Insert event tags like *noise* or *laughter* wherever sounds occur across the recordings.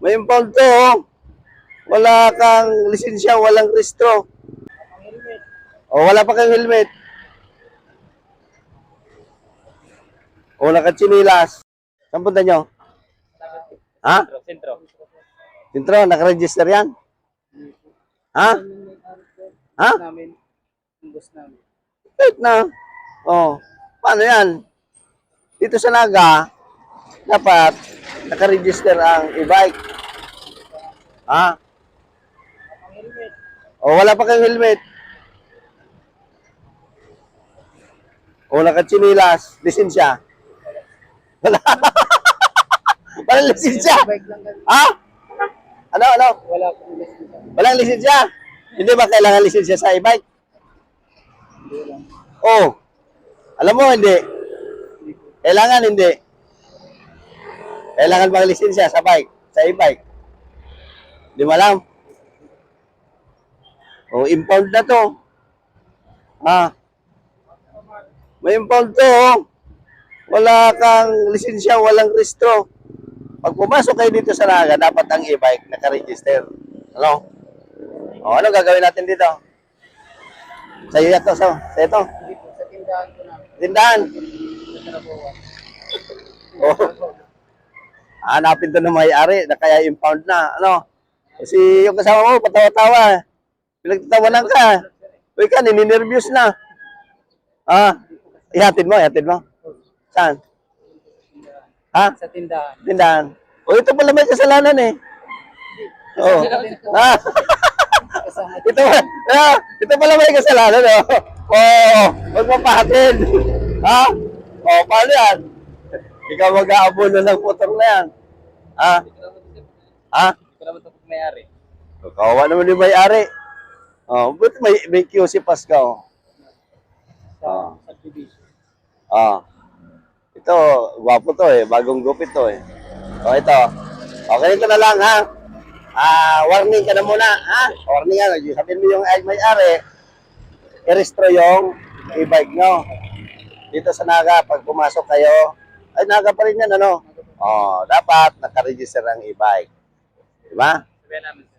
May impound to, oh. Wala kang lisensya, walang restro. O, wala pa kang helmet. O, nakatsinilas. Saan punta nyo? Ha? Sentro. Sintro, nakaregister yan? Ha? Ha? Namin. Namin. Wait na. Oh, paano yan? Dito sa Naga, dapat nakaregister ang e-bike. Ha? O, wala pa kang helmet. O. Lisensya. Wala. *laughs* Walang lisensya. Bike lang kami. Ha? Ano, ano? Wala pong lisensya. Walang lisensya. Hindi ba kailangan lisensya sa e-bike? Oh. Alam mo, hindi. Kailangan, hindi. Kailangan bang lisensya sa bike? Sa e-bike? Hindi mo alam? Oh, impound na to. Ha? May impound to, oh. Wala kang lisensya, walang restro. Pag pumasok kayo dito sa Naga, dapat ang e-bike nakaregister. Ano? O, ano gagawin natin dito? Sa iyo ito, sa, sa ito. Sa tindahan ko namin. Tindahan. Sa Tarabuan. Oh. Hanapin to ng may-ari na kaya impound na. Ano? Kasi yung kasama mo, patawa-tawa. Pinagtatawanan ka. Uy ka, nininervyos na. Ah, ihatid mo, ihatid mo. Saan? Ha? Sa tindahan. Tindahan. O, ito pala may kasalanan eh. Oo. Ah. *laughs* Ito, ah, ito pala may kasalanan, oh. Oo, wag mo pahatin. Ha? O, paano yan? Ikaw mag-aabono ng motor na yan. Ha? Ha? Mayari. Kawawa naman yung may-ari. Oh, but may, may QC pass ka, oh. Sa subdivision. Ah. Ito, gwapo to eh. Bagong gupit to eh. O, ito. Okay, ito na lang, ha? Ah, warning ka na muna, ha? Warning nga. Sabihin mo yung ay may-ari, i-restro yung e-bike nyo. Dito sa Naga, pag pumasok kayo, ay Naga pa rin yan, ano? Oh, dapat nakaregister ang e-bike. Diba?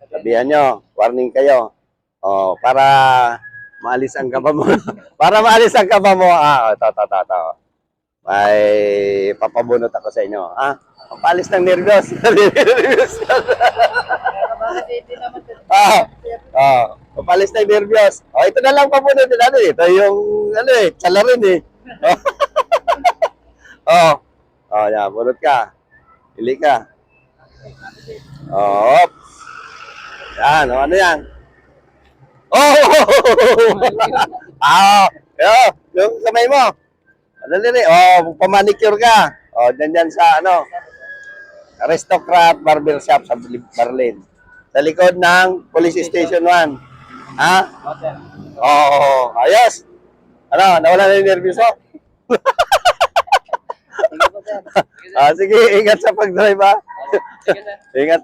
Sabihan nyo, warning kayo. Oh, para maalis ang kaba mo. *laughs* para maalis ang kaba mo. Ah, ito, ito, ito, ito. May papabunot ako sa inyo. Ah, papalis ng nervyos. *laughs* nervyos. Ah, ah, papalis ng nervyos. Oh, ito na lang pabunot din ano Ito yung, ano eh, salarin eh. *laughs* oh, oh, yan, bunot ka. Pili ka. Oh. Yan, oh, ano yan? Oh! *laughs* ah, yo, yung kamay mo. Ano eh, oh, pamanicure ka. Oh, dyan dyan sa ano, Aristocrat Barber Shop sa Berlin. Sa likod ng Police Station 1. Ha? Oh, ayos. Ano, nawala na yung po, sir. *laughs* ah, sige, ingat sa pag-drive ha. Ingat.